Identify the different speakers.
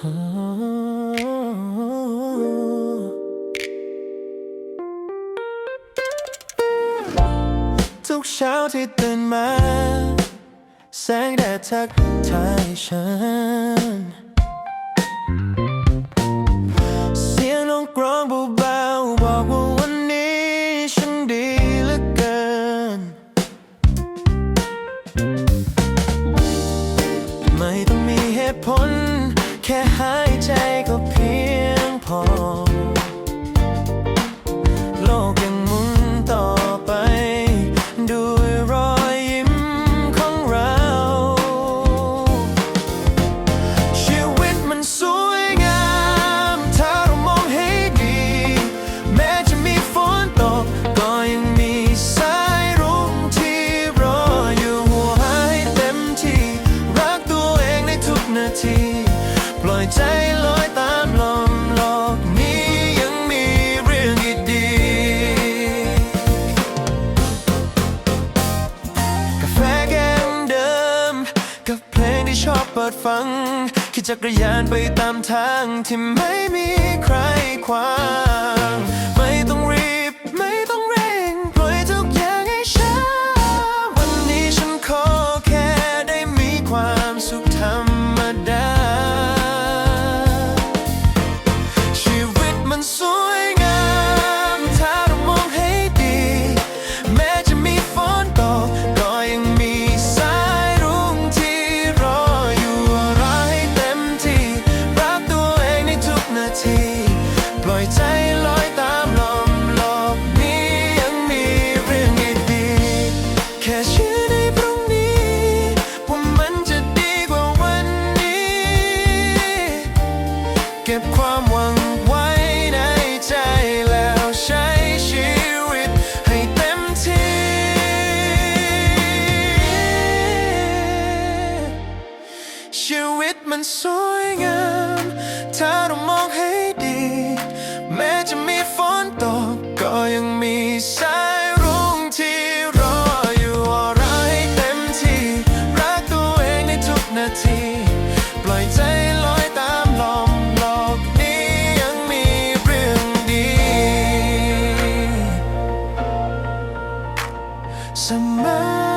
Speaker 1: ทุกเช้าที่ตื่นมา แสงแดดทักทายฉัน เสียงนกร้องเบา แค่หายใจก็เพียงพอ ใจลอยตามลมโลกนี้ยังมีเรื่องดีๆกาแฟแก้มเดิม กับเพลงที่ชอบเปิดฟังขี่จักรยานไปตามทางที่ไม่มี เก็บความหวังไว้ในใจแล้วใช้ชีวิตให้เต็มที่ ชีวิตมันสวยงาม ถ้าเรามองให้ดี แม้จะมีฝนตกก็ยังมีสายรุ่งที่รออยู่รายเต็มที่รักตัวเองในทุกนาทีปล่อยใจ Somebody